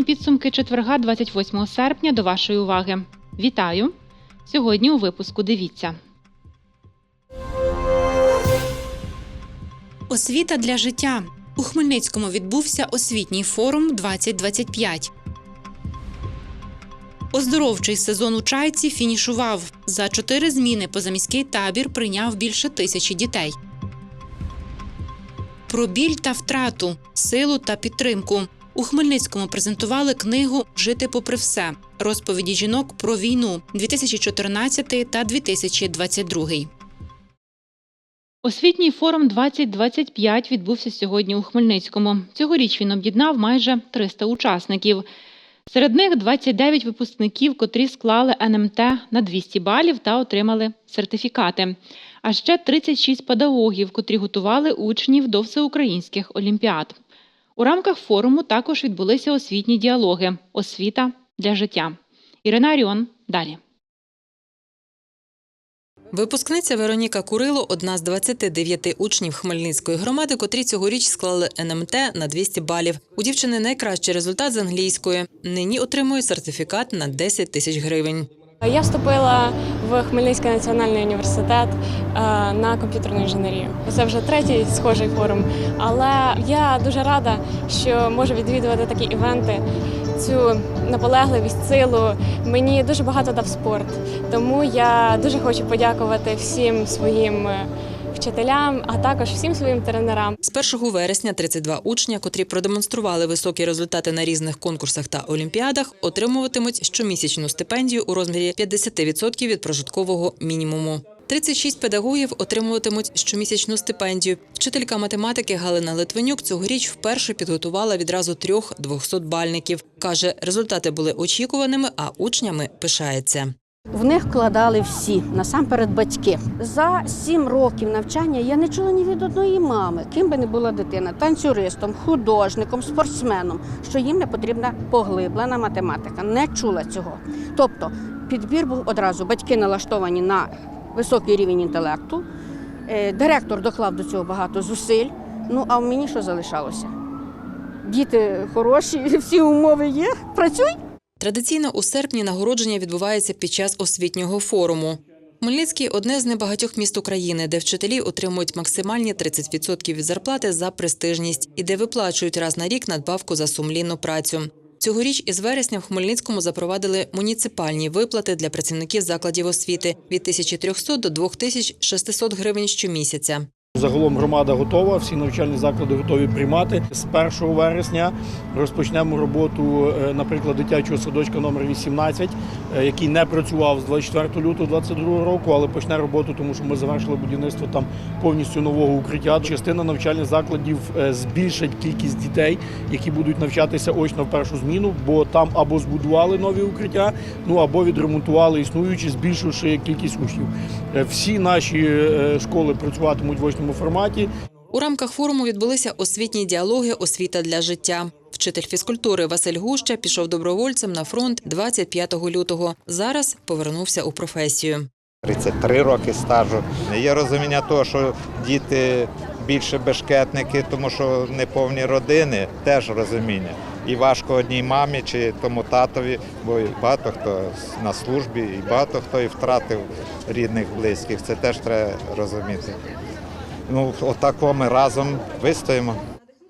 Інформаційні підсумки четверга 28 серпня до вашої уваги. Вітаю! Сьогодні у випуску дивіться. Освіта для життя. У Хмельницькому відбувся освітній форум 2025. Оздоровчий сезон у чайці фінішував. За чотири зміни позаміський табір прийняв більше тисячі дітей. Про біль та втрату, силу та підтримку. У Хмельницькому презентували книгу Жити попри все розповіді жінок про війну 2014 та 2022. Освітній форум 2025 відбувся сьогодні у Хмельницькому. Цьогоріч він об'єднав майже 300 учасників. Серед них 29 випускників, котрі склали НМТ на 200 балів та отримали сертифікати. А ще 36 педагогів, котрі готували учнів до всеукраїнських олімпіад. У рамках форуму також відбулися освітні діалоги Освіта для життя. Ірина Аріон далі. Випускниця Вероніка Курило одна з 29 учнів Хмельницької громади, котрі цьогоріч склали НМТ на 200 балів. У дівчини найкращий результат з англійської. Нині отримує сертифікат на 10 тисяч гривень. Я вступила в Хмельницький національний університет е, на комп'ютерну інженерію. Це вже третій схожий форум. Але я дуже рада, що можу відвідувати такі івенти. Цю наполегливість, силу мені дуже багато дав спорт. Тому я дуже хочу подякувати всім своїм е, вчителям, а також всім своїм тренерам. З 1 вересня 32 учня, котрі продемонстрували високі результати на різних конкурсах та олімпіадах, отримуватимуть щомісячну стипендію у розмірі 50% від прожиткового мінімуму. 36 педагогів отримуватимуть щомісячну стипендію. Вчителька математики Галина Литвинюк цьогоріч вперше підготувала відразу трьох 200-бальників. Каже, результати були очікуваними, а учнями пишається. В них вкладали всі, насамперед батьки. За сім років навчання я не чула ні від одної мами, ким би не була дитина, танцюристом, художником, спортсменом, що їм не потрібна поглиблена математика. Не чула цього. Тобто підбір був одразу. Батьки налаштовані на високий рівень інтелекту. Е, Директор доклав до цього багато зусиль. Ну а в мені що залишалося? Діти хороші, всі умови є. Працюй. Традиційно у серпні нагородження відбувається під час освітнього форуму. Хмельницький одне з небагатьох міст України, де вчителі отримують максимальні 30% від зарплати за престижність і де виплачують раз на рік надбавку за сумлінну працю. Цьогоріч із вересня в Хмельницькому запровадили муніципальні виплати для працівників закладів освіти від 1300 до 2600 гривень щомісяця. Загалом громада готова, всі навчальні заклади готові приймати. З 1 вересня розпочнемо роботу, е, наприклад, дитячого садочка номер 18, е, який не працював з 24 лютого 2022 року, але почне роботу, тому що ми завершили будівництво там повністю нового укриття. Частина навчальних закладів е, збільшить кількість дітей, які будуть навчатися очно в першу зміну, бо там або збудували нові укриття, ну або відремонтували існуючі, збільшивши кількість учнів. Всі наші школи працюватимуть в очному форматі. У рамках форуму відбулися освітні діалоги Освіта для життя. Вчитель фізкультури Василь Гуща пішов добровольцем на фронт 25 лютого. Зараз повернувся у професію. 33 роки стажу. Є розуміння того, що діти більше бешкетники, тому що неповні родини, теж розуміння. І важко одній мамі чи тому татові, бо багато хто на службі, і багато хто і втратив рідних, близьких. Це теж треба розуміти. Ну, отако ми разом вистоїмо.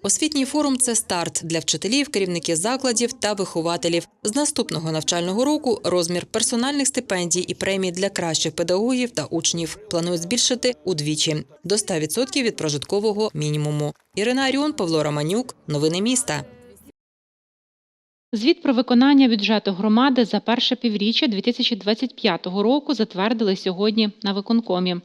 Освітній форум це старт для вчителів, керівників закладів та вихователів. З наступного навчального року розмір персональних стипендій і премій для кращих педагогів та учнів планують збільшити удвічі до 100% від прожиткового мінімуму. Ірина Аріон, Павло Романюк. Новини міста. Звіт про виконання бюджету громади за перше півріччя 2025 року затвердили сьогодні на виконкомі.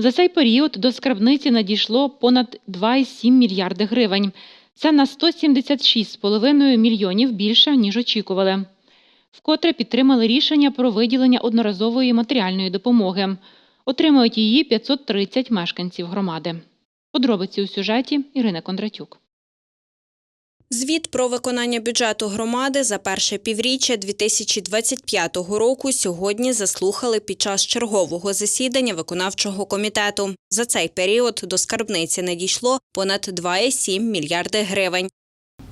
За цей період до скарбниці надійшло понад 2,7 мільярди гривень. Це на 176,5 мільйонів більше, ніж очікували. Вкотре підтримали рішення про виділення одноразової матеріальної допомоги. Отримають її 530 мешканців громади. Подробиці у сюжеті Ірина Кондратюк. Звіт про виконання бюджету громади за перше півріччя 2025 року сьогодні заслухали під час чергового засідання виконавчого комітету. За цей період до скарбниці надійшло понад 2,7 мільярди гривень.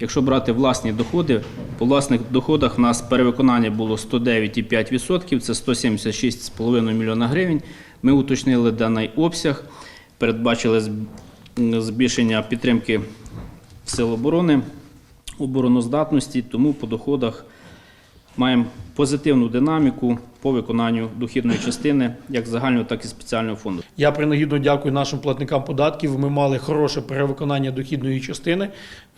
Якщо брати власні доходи, по власних доходах у нас перевиконання було 109,5%, це 176,5 мільйона гривень. Ми уточнили даний обсяг, передбачили збільшення підтримки сил оборони, обороноздатності, тому по доходах маємо позитивну динаміку по виконанню дохідної частини як загального, так і спеціального фонду. Я принагідно дякую нашим платникам податків. Ми мали хороше перевиконання дохідної частини.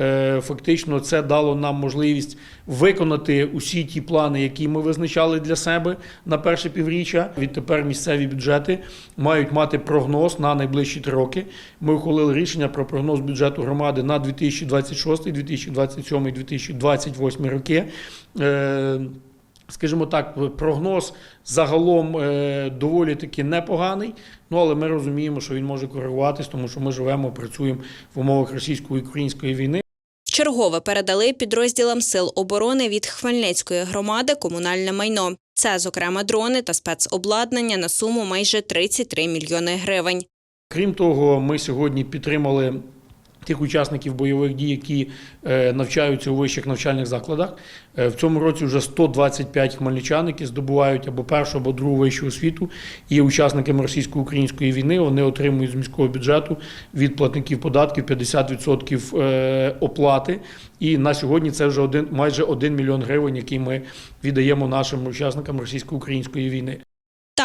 Е, Фактично, це дало нам можливість виконати усі ті плани, які ми визначали для себе на перше півріччя. Відтепер місцеві бюджети мають мати прогноз на найближчі три роки. Ми ухвалили рішення про прогноз бюджету громади на 2026, 2027, 2028 роки. Скажімо так, прогноз загалом е, доволі таки непоганий. Ну але ми розуміємо, що він може коригуватись, тому що ми живемо, працюємо в умовах російсько-української війни. Чергове передали підрозділам сил оборони від Хмельницької громади комунальне майно. Це, зокрема, дрони та спецобладнання на суму майже 33 мільйони гривень. Крім того, ми сьогодні підтримали тих учасників бойових дій, які е, навчаються у вищих навчальних закладах. Е, В цьому році вже 125 хмельничан, які здобувають або першу, або другу вищу освіту, і учасниками російсько-української війни. Вони отримують з міського бюджету від платників податків 50% е, оплати. І на сьогодні це вже один майже 1 мільйон гривень, які ми віддаємо нашим учасникам російсько-української війни.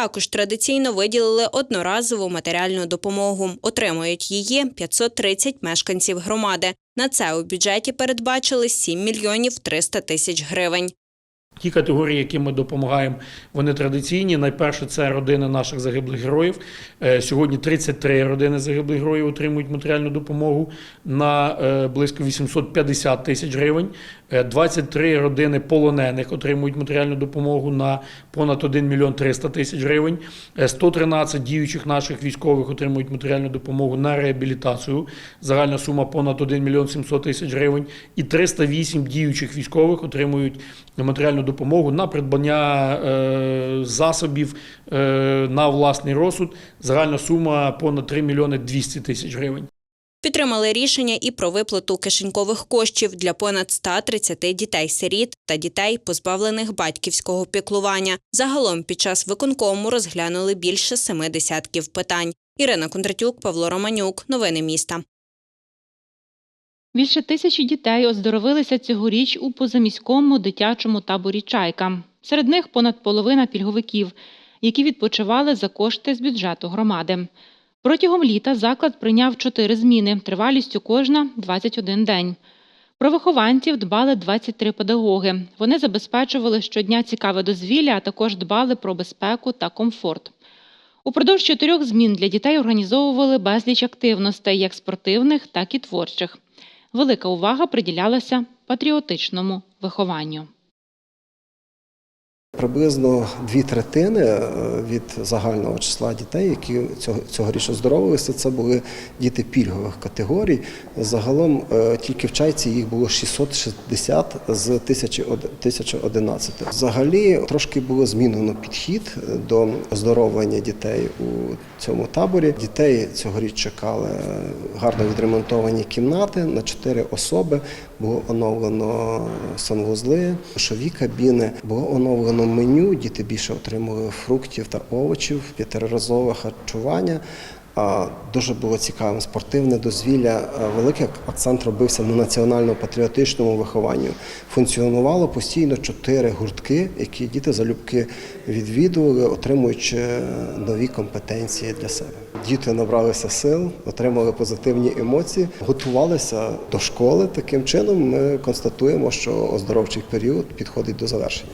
Також традиційно виділили одноразову матеріальну допомогу. Отримують її 530 мешканців громади. На це у бюджеті передбачили 7 мільйонів 300 тисяч гривень. Ті категорії, які ми допомагаємо, вони традиційні. Найперше це родини наших загиблих героїв. Е, Сьогодні 33 родини загиблих героїв отримують матеріальну допомогу на е, близько 850 тисяч гривень. Е, 23 родини полонених отримують матеріальну допомогу на понад 1 мільйон 300 тисяч гривень. Е, 113 діючих наших військових отримують матеріальну допомогу на реабілітацію. Загальна сума понад 1 мільйон 700 тисяч гривень. І 308 діючих військових отримують матеріальну допомогу на придбання е, засобів е, на власний розсуд. Загальна сума понад 3 мільйони 200 тисяч гривень. Підтримали рішення і про виплату кишенькових коштів для понад 130 дітей-сиріт та дітей, позбавлених батьківського піклування. Загалом під час виконкому розглянули більше семи десятків питань. Ірина Кондратюк, Павло Романюк. Новини міста. Більше тисячі дітей оздоровилися цьогоріч у позаміському дитячому таборі Чайка. Серед них понад половина пільговиків, які відпочивали за кошти з бюджету громади. Протягом літа заклад прийняв чотири зміни, тривалістю кожна 21 день. Про вихованців дбали 23 педагоги. Вони забезпечували щодня цікаве дозвілля, а також дбали про безпеку та комфорт. Упродовж чотирьох змін для дітей організовували безліч активностей, як спортивних, так і творчих. Велика увага приділялася патріотичному вихованню. Приблизно дві третини е, від загального числа дітей, які цього цьогоріч оздоровилися, це були діти пільгових категорій. Загалом е, тільки в чайці їх було 660 з 1011. Взагалі трошки було змінено підхід до оздоровлення дітей у цьому таборі. Дітей цьогоріч чекали гарно відремонтовані кімнати на чотири особи. Було оновлено санвузли, шові кабіни, було оновлено меню. Діти більше отримали фруктів та овочів, п'ятиразове харчування. Дуже було цікавим спортивне дозвілля. А, Великий акцент робився на національно-патріотичному вихованню. Функціонувало постійно чотири гуртки, які діти залюбки відвідували, отримуючи нові компетенції для себе. Діти набралися сил, отримали позитивні емоції, готувалися до школи. Таким чином ми констатуємо, що оздоровчий період підходить до завершення.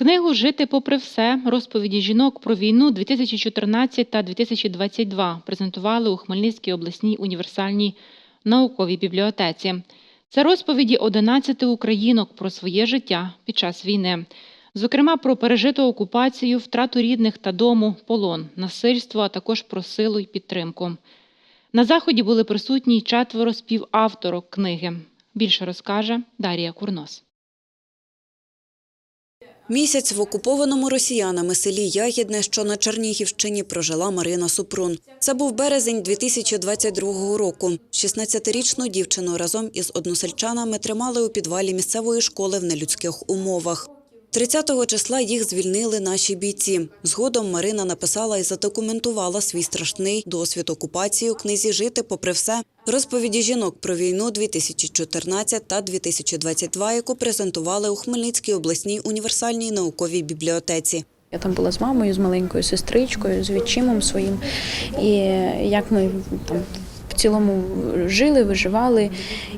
Книгу Жити попри все розповіді жінок про війну 2014 та 2022 презентували у Хмельницькій обласній універсальній науковій бібліотеці. Це розповіді 11 українок про своє життя під час війни, зокрема про пережиту окупацію, втрату рідних та дому, полон, насильство, а також про силу й підтримку. На заході були присутні четверо співавторок книги. Більше розкаже Дарія Курнос. Місяць в окупованому росіянами селі Ягідне, що на Чернігівщині, прожила Марина Супрун. Це був березень 2022 року. 16-річну дівчину разом із односельчанами тримали у підвалі місцевої школи в нелюдських умовах. 30-го числа їх звільнили наші бійці. Згодом Марина написала і задокументувала свій страшний досвід окупації у книзі Жити попри все. Розповіді жінок про війну 2014 та 2022, яку презентували у Хмельницькій обласній універсальній науковій бібліотеці. Я там була з мамою, з маленькою сестричкою, з відчимом своїм. І як ми там цілому жили, виживали.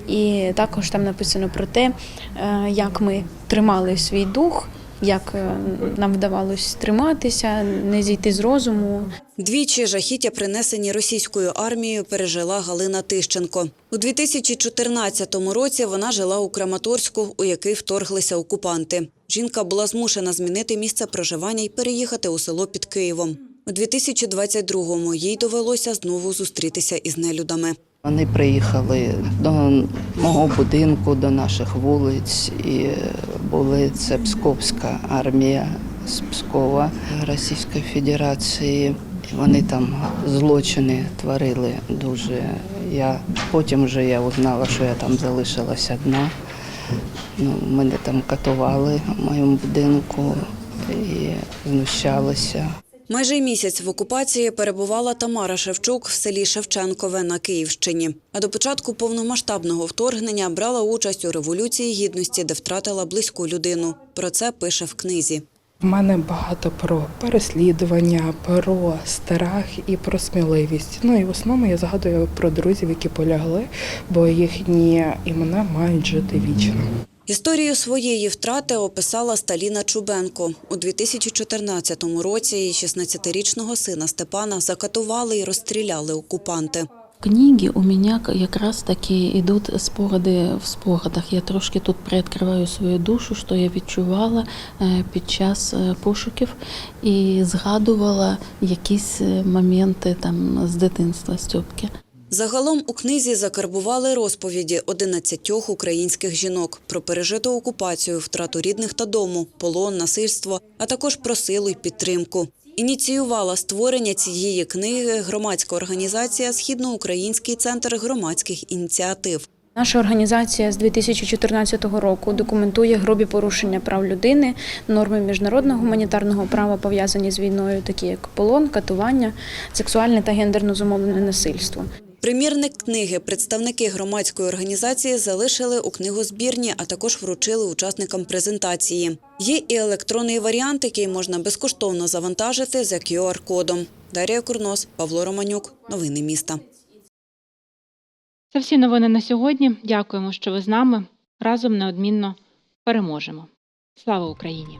І також там написано про те, е, як ми тримали свій дух, як е, нам вдавалось триматися, не зійти з розуму. Двічі жахіття, принесені російською армією, пережила Галина Тищенко. У 2014 році вона жила у Краматорську, у який вторглися окупанти. Жінка була змушена змінити місце проживання і переїхати у село під Києвом. У 2022-му їй довелося знову зустрітися із нелюдами. Вони приїхали до мого будинку, до наших вулиць, і були це Псковська армія з Пскова Російської Федерації. Вони там злочини творили дуже. Я потім вже я узнала, що я там залишилась одна. Ну, мене там катували в моєму будинку і знущалися. Майже місяць в окупації перебувала Тамара Шевчук в селі Шевченкове на Київщині. А до початку повномасштабного вторгнення брала участь у революції гідності, де втратила близьку людину. Про це пише в книзі. У мене багато про переслідування, про страх і про сміливість. Ну і в основному я згадую про друзів, які полягли, бо їхні імена мають жити вічно. Історію своєї втрати описала Сталіна Чубенко. У 2014 році її 16-річного сина Степана закатували і розстріляли окупанти. Книги у мене якраз таки йдуть спогади в спогадах. Я трошки тут приоткриваю свою душу, що я відчувала е, під час е, пошуків і згадувала якісь е, моменти там з дитинства Стьопки. Загалом у книзі закарбували розповіді 11 українських жінок про пережиту окупацію, втрату рідних та дому, полон, насильство, а також про силу й підтримку. Ініціювала створення цієї книги громадська організація Східноукраїнський центр громадських ініціатив. Наша організація з 2014 року документує грубі порушення прав людини, норми міжнародного гуманітарного права пов'язані з війною, такі як полон, катування, сексуальне та гендерно зумовлене насильство. Примірник книги представники громадської організації залишили у книгозбірні, а також вручили учасникам презентації. Є і електронний варіант, який можна безкоштовно завантажити за QR-кодом. Дар'я Курнос, Павло Романюк. Новини міста. Це всі новини на сьогодні. Дякуємо, що ви з нами. Разом неодмінно переможемо. Слава Україні!